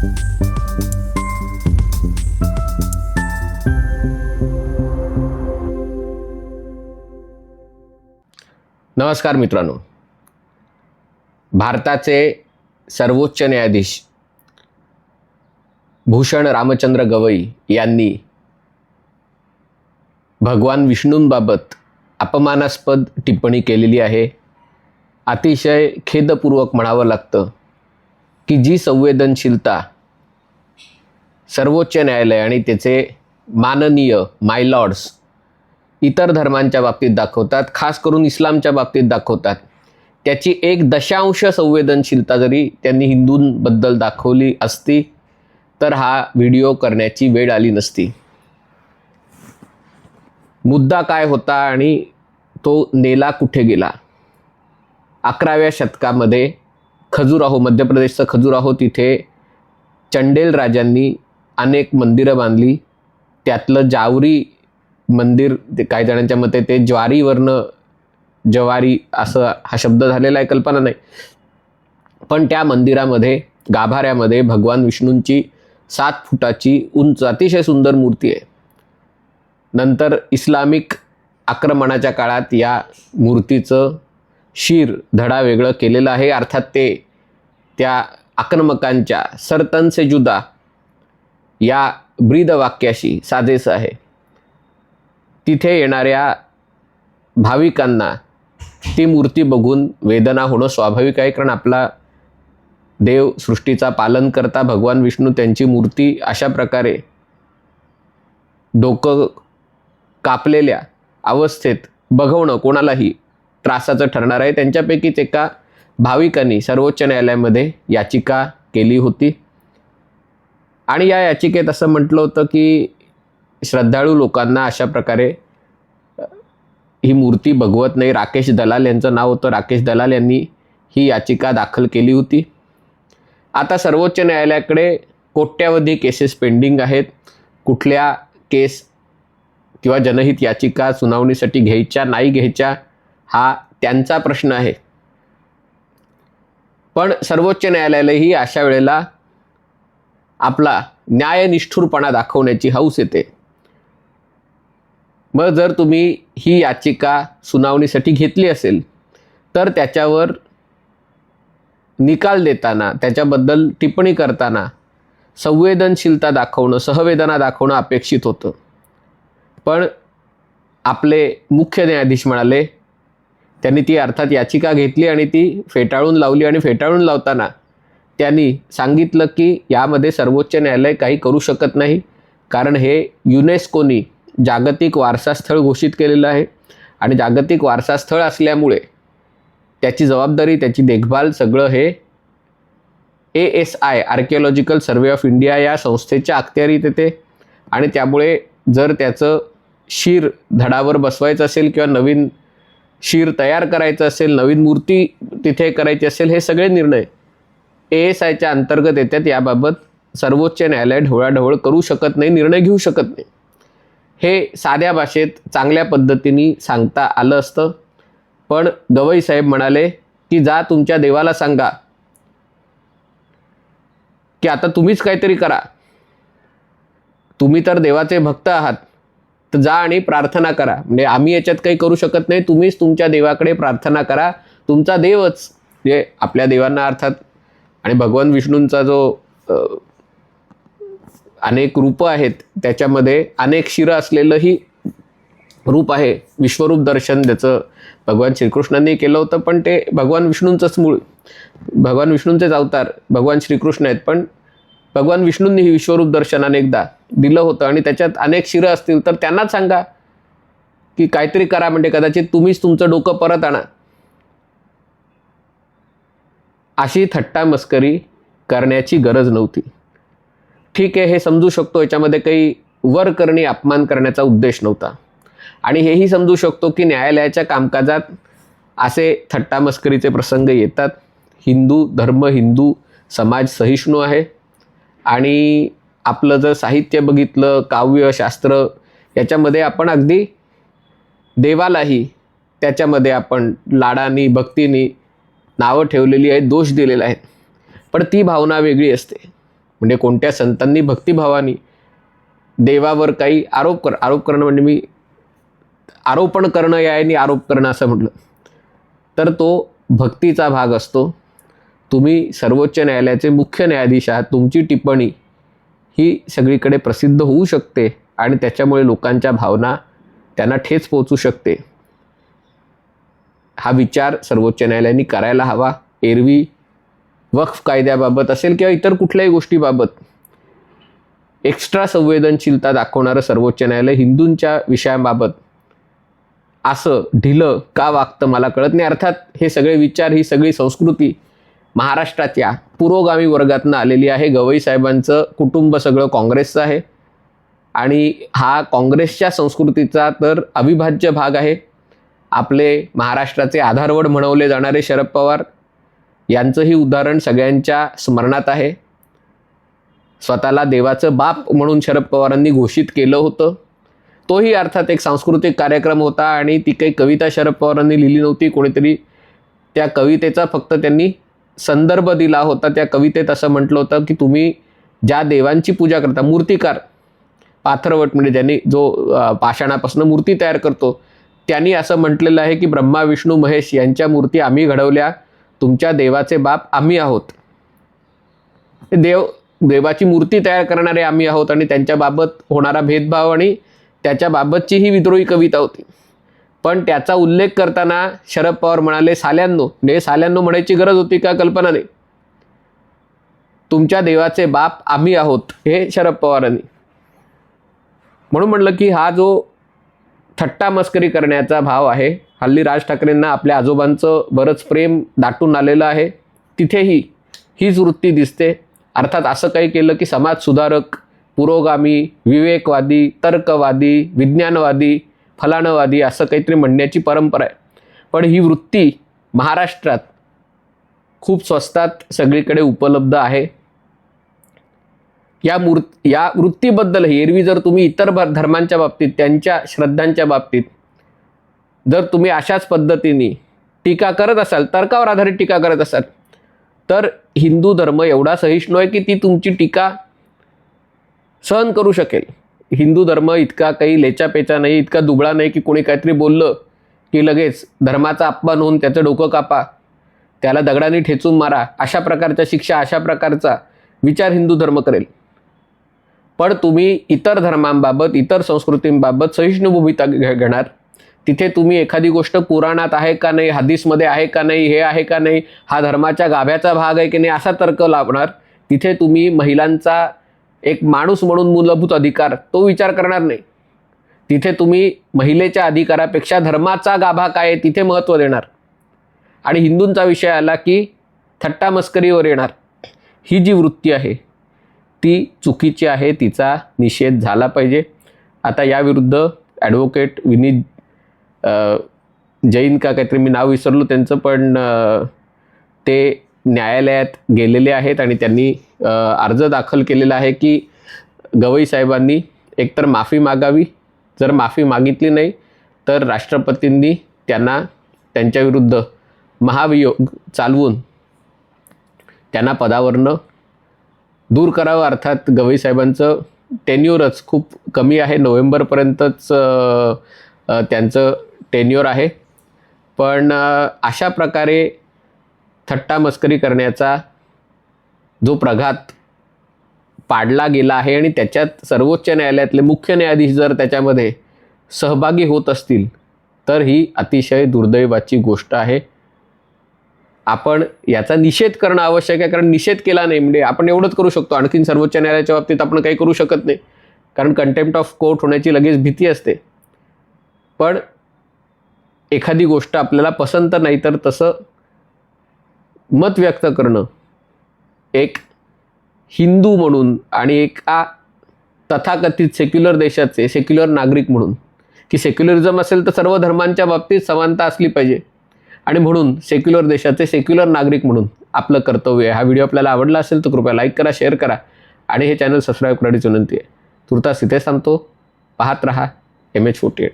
नमस्कार मित्रांनो. भारताचे सर्वोच्च न्यायाधीश भूषण रामचंद्र गवई यांनी भगवान विष्णूंबाबत अपमानास्पद टिप्पणी केलेली आहे. अतिशय खेदपूर्वक म्हणावं लागतं. की जी संवेदनशीलता सर्वोच्च न्यायालय आणि त्याचे माननीय मायलॉर्ड्स इतर धर्मांच्या बाबतीत दाखवतात खास करून इस्लामच्या बाबतीत दाखवतात. त्याची एक दशांश संवेदनशीलता जरी त्यांनी हिंदूंबद्दल दाखवली असती तर हा व्हिडिओ करण्याची वेळ आली नसती. मुद्दा काय होता आणि तो नेला कुठे गेला? अकराव्या शतकामध्ये खजुराहो मध्य प्रदेशचं खजुराहो तिथे चंडेल राजांनी अनेक मंदिरं बांधली. त्यातलं जावरी मंदिर ते काही जणांच्या मते ते ज्वारीवरनं जवारी असं हा शब्द झालेला आहे कल्पना नाही. पण त्या मंदिरामध्ये गाभाऱ्यामध्ये भगवान विष्णूंची सात फुटाची उंच अतिशय सुंदर मूर्ती आहे. नंतर इस्लामिक आक्रमणाच्या काळात या मूर्तीचं शीर धडा वेगळं केलेलं आहे. अर्थात ते त्या आक्रमकांच्या सरतन से जुदा या ब्रीद वाक्याशी साजेसं आहे. तिथे येणाऱ्या भाविकांना ती मूर्ती बघून वेदना होणं स्वाभाविक आहे कारण आपला देव सृष्टीचा पालन करता भगवान विष्णू त्यांची मूर्ती अशा प्रकारे डोकं कापलेल्या अवस्थेत बघवणं कोणालाही त्रासाचं ठरणार आहे. त्यांच्यापैकीच एका भाविकांनी सर्वोच्च न्यायालयामध्ये याचिका केली होती. आणि या याचिकेत असं म्हटलं होतं की श्रद्धाळू लोकांना अशा प्रकारे ही मूर्ती भगवत नाही. राकेश दलाल यांचं नाव होतं. राकेश दलाल यांनी ही याचिका दाखल केली होती. आता सर्वोच्च न्यायालयाकडे कोट्यावधी केसेस पेंडिंग आहेत. कुठल्या केस किंवा जनहित याचिका सुनावणीसाठी घ्यायच्या नाही घ्यायच्या हा त्यांचा प्रश्न आहे. पण सर्वोच्च न्यायालयालाही अशा वेळेला आपला न्यायनिष्ठुरपणा दाखवण्याची हौस येते. मग जर तुम्ही ही याचिका सुनावणीसाठी घेतली असेल तर त्याच्यावर निकाल देताना त्याच्याबद्दल टिप्पणी करताना संवेदनशीलता दाखवणं सहवेदना दाखवणं अपेक्षित होतं. पण आपले मुख्य न्यायाधीश म्हणाले त्यांनी ती अर्थात याचिका घेतली आणि ती फेटाळून लावली आणि फेटाळून लावताना त्यांनी सांगितलं की यामध्ये सर्वोच्च न्यायालय काही करू शकत नाही कारण हे युनेस्कोनी जागतिक वारसास्थळ घोषित केलेलं आहे आणि जागतिक वारसास्थळ असल्यामुळे त्याची जबाबदारी त्याची देखभाल सगळं हे A S I archaeological survey of India या संस्थेच्या अखत्यारीत येते. आणि त्यामुळे जर त्याचं शीर धडावर बसवायचं असेल किंवा नवीन शीर तयार करायचं असेल नवीन मूर्ती तिथे करायची असेल हे सगळे निर्णय ए एस आयच्या अंतर्गत येतात. याबाबत सर्वोच्च न्यायालय ढवळाढवळ करू शकत नाही निर्णय घेऊ शकत नाही. हे साध्या भाषेत चांगल्या पद्धतीने सांगता आलं असतं. पण गवई साहेब म्हणाले की जा तुमच्या देवाला सांगा की आता तुम्हीच काहीतरी करा. तुम्ही तर देवाचे भक्त आहात. तर जा आणि प्रार्थना करा. म्हणजे आम्ही याच्यात काही करू शकत नाही तुम्हीच तुमच्या देवाकडे प्रार्थना करा. तुमचा देवच जे आपल्या देवांना अर्थात. आणि भगवान विष्णूंचा जो अनेक रूपं आहेत त्याच्यामध्ये अनेक शिरं असलेलंही रूप आहे. विश्वरूप दर्शन त्याचं भगवान श्रीकृष्णांनी केलं होतं पण ते भगवान विष्णूंचंच मूळ. भगवान विष्णूंचेच अवतार भगवान श्रीकृष्ण आहेत पण भगवान विष्णूंनी ही विश्वरूप दर्शन अनेकदा दिलं होतं आणि त्याच्यात अनेक शिरं असतील तर त्यांनाच सांगा की काहीतरी करा म्हणजे कदाचित तुम्हीच तुमचं डोकं परत आणा. अशी थट्टा मस्करी करण्याची गरज नव्हती. ठीक आहे हे समजू शकतो याच्यामध्ये काही वर करणे अपमान करण्याचा उद्देश नव्हता. आणि हेही समजू शकतो की न्यायालयाच्या कामकाजात असे थट्टा मस्करीचे प्रसंग येतात. हिंदू धर्म हिंदू समाज सहिष्णू आहे. आणि आपलं जर साहित्य बघितलं काव्य शास्त्र याच्यामध्ये आपण अगदी देवालाही त्याच्यामध्ये आपण लाडानी भक्तीनी नावं ठेवलेली आहेत दोष दिलेले आहेत. पण ती भावना वेगळी असते. म्हणजे कोणत्या संतांनी भक्तिभावानी देवावर काही आरोप कर आरोप करणं म्हणजे मी आरोपण करणं यायनी आरोप करणं असं म्हटलं. तर तो भक्तीचा भाग असतो. तुम्ही सर्वोच्च न्यायालयाचे मुख्य न्यायाधीश आहात तुमची टिप्पणी ही सगळीकडे प्रसिद्ध होऊ शकते आणि त्याच्यामुळे लोकांच्या भावना त्यांना ठेच पोचू शकते. हा विचार सर्वोच्च न्यायालयाने करायला हवा. एरवी वक्फ कायद्याबाबत असेल किंवा इतर कुठल्याही गोष्टीबाबत. एक्स्ट्रा संवेदनशीलता दाखवणारं सर्वोच्च न्यायालय हिंदूंच्या विषयांबाबत. असं ढिलं का वागतं मला कळत नाही. अर्थात हे सगळे विचार ही सगळी संस्कृती महाराष्ट्रातल्या पुरोगामी वर्गातनं आलेली आहे. गवई साहेबांचं कुटुंब सगळं काँग्रेसचं आहे. आणि हा काँग्रेसच्या संस्कृतीचा तर अविभाज्य भाग आहे. आपले महाराष्ट्राचे आधारवड म्हणवले जाणारे शरद पवार यांचंही उदाहरण सगळ्यांच्या स्मरणात आहे. स्वतःला देवाचं बाप म्हणून शरद पवारांनी घोषित केलं होतं. तोही अर्थात एक सांस्कृतिक कार्यक्रम होता आणि ती काही कविता शरद पवारांनी लिहिली नव्हती. कोणीतरी त्या कवितेचा फक्त त्यांनी संदर्भ दिला होता त्या कवितेत असं म्हटलं होतं की तुम्ही ज्या देवांची पूजा करता मूर्तिकार पाथरवट म्हणजे ज्यांनी जो पाषाणापासून मूर्ती तयार करतो त्यांनी असं म्हटलेलं आहे की ब्रह्मा विष्णू महेश यांच्या मूर्ती आम्ही घडवल्या तुमच्या देवाचे बाप आम्ही आहोत. देव देवाची मूर्ती तयार करणारे आम्ही आहोत आणि त्यांच्याबाबत होणारा भेदभाव आणि त्याच्याबाबतची ही विद्रोही कविता होती. पण त्याचा उल्लेख करताना शरद पवार म्हणाले साल्यांनो. म्हणजे साल्यांनो म्हणायची गरज होती का कल्पना नाही तुमच्या देवाचे बाप आम्ही आहोत हे शरद पवारांनी. म्हणून म्हणलं की हा जो थट्टा मस्करी करण्याचा भाव आहे हल्ली राज ठाकरेंना आपल्या आजोबांचं बरंच प्रेम दाटून आलेलं आहे. तिथेही हीच वृत्ती दिसते. अर्थात असं काही केलं की समाज सुधारक पुरोगामी विवेकवादी तर्कवादी विज्ञानवादी फलाणवादी असं काहीतरी म्हणण्याची परंपरा आहे. पण ही वृत्ती महाराष्ट्रात खूप स्वस्तात सगळीकडे उपलब्ध आहे. या मूर् या वृत्तीबद्दलही एरवी जर तुम्ही इतर धर्मांच्या बाबतीत त्यांच्या श्रद्धांच्या बाबतीत जर तुम्ही अशाच पद्धतीने टीका करत असाल तर्कावर आधारित टीका करत असाल तर हिंदू धर्म एवढा सहिष्णू आहे की ती तुमची टीका सहन करू शकेल. हिंदू धर्म इतका काही लेचापेचा नाही इतका दुबळा नाही की कोणी काहीतरी बोललं की लगेच धर्माचा अपमान होऊन त्याचं डोकं कापा. त्याला दगडाने ठेचून मारा. अशा प्रकारच्या शिक्षा अशा प्रकारचा विचार हिंदू धर्म करेल. पण तुम्ही इतर धर्मांबाबत इतर संस्कृतींबाबत सहिष्णू भूमिका घे- घेणार. तिथे तुम्ही एखादी गोष्ट पुराणात आहे का नाही हदीसमध्ये आहे का नाही हे आहे का नाही हा धर्माच्या गाभ्याचा भाग आहे की नाही असा तर्क लावणार. तिथे तुम्ही महिलांचा एक माणूस म्हणून मूलभूत अधिकार तो विचार करणार नाही. तिथे तुम्ही महिलेच्या अधिकारापेक्षा धर्माचा गाभा काय तिथे महत्त्व देणार. आणि हिंदूंचा विषय आला की थट्टा मस्करीवर येणार. ही जी वृत्ती आहे ती चुकीची आहे तिचा निषेध झाला पाहिजे. आता याविरुद्ध ॲडव्होकेट विनीत जैन का काहीतरी मी नाव विसरलो त्यांचं पण ते न्यायालयात गेलेले आहेत आणि त्यांनी अर्ज दाखल केलेला आहे की गवई साहेबांनी एकतर माफी मागावी. जर माफी मागितली नाही तर राष्ट्रपतींनी त्यांना त्यांच्याविरुद्ध महाभियोग चालवून त्यांना पदावरनं दूर करावं. अर्थात गवई साहेबांचं टेन्युअरच खूप कमी आहे. नोव्हेंबरपर्यंतच त्यांचं टेन्युअर आहे. पण अशा प्रकारे थट्टा मस्करी करण्याचा जो प्रघात पाडला गेला आहे आणि त्याच्यात सर्वोच्च न्यायालयातले मुख्य न्यायाधीश जर त्याच्यामध्ये सहभागी होत असतील तर ही अतिशय दुर्दैवाची गोष्ट आहे. आपण याचा निषेध करणं आवश्यक आहे कारण निषेध केला नाही म्हणजे आपण एवढंच करू शकतो. आणखीन सर्वोच्च न्यायालयाच्या बाबतीत आपण काही करू शकत नाही कारण कंटेम्प्ट ऑफ कोर्ट होण्याची लगेच भीती असते. पण एखादी गोष्ट आपल्याला पसंत नाही तर तसं मत व्यक्त करणं. एक हिंदू म्हणून आणि एका तथाकथित सेक्युलर देशाचे सेक्युलर नागरिक म्हणून. की सेक्युलरिझम असेल तर सर्व धर्मांच्या बाबतीत समानता असली पाहिजे. आणि म्हणून सेक्युलर देशाचे सेक्युलर नागरिक म्हणून आपलं कर्तव्य आहे. हा व्हिडिओ आपल्याला आवडला असेल तर कृपया लाईक करा शेअर करा आणि हे चॅनल सबस्क्राईब करण्याची विनंती आहे. तुर्तास इथे सांगतो पाहत रहा एम एच फोर्टी एट